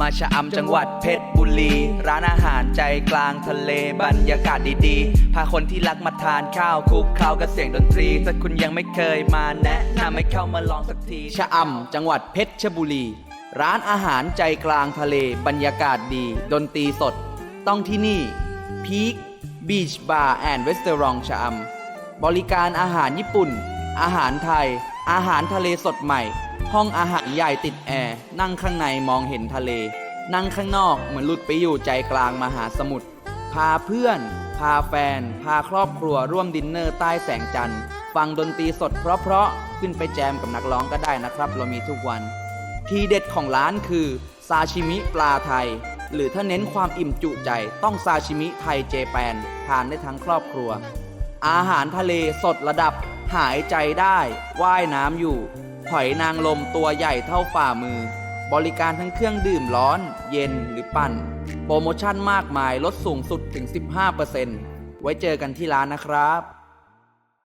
มาชะอำจังหวัดเพชรบุรี ร้านอาหารใจกลางทะเลบรรยากาศดีๆ พาคนที่รักมาทานข้าวคุกเคล้ากับเสียงดนตรี ถ้าคุณยังไม่เคยมาแนะนำให้เข้ามาลองสักทีชะอำจังหวัดเพชรบุรี ร้านอาหารใจกลางทะเลบรรยากาศดี ดนตรีสด ต้องที่นี่ Peak Beach Bar and Restaurant ชะอำบริการอาหารญี่ปุ่น อาหารไทย อาหารทะเลสดใหม่ ห้องอาหารใหญ่ติดแอร์ นั่งข้างในมองเห็นทะเล นั่งข้างนอกเหมือนหลุดไปอยู่ใจกลางมหาสมุทร พาเพื่อน พาแฟน พาครอบครัวร่วมดินเนอร์ใต้แสงจันทร์ ฟังดนตรีสดเพราะๆ ขึ้นไปแจมกับนักร้องก็ได้นะครับ เรามีทุกวัน ทีเด็ดของร้านคือซาชิมิปลาไทย หรือถ้าเน้นความอิ่มจุใจต้องซาชิมิไทยเจแปน ทานได้ทั้งครอบครัว อาหารทะเลสดระดับ หายใจได้ว่ายน้ำอยู่ หอยนางลมตัวใหญ่เท่าฝ่ามือ บริการทั้งเครื่องดื่มร้อน เย็นหรือปั่น โปรโมชั่นมากมายลดสูงสุดถึง 15%ไว้เจอกันที่ร้านนะครับ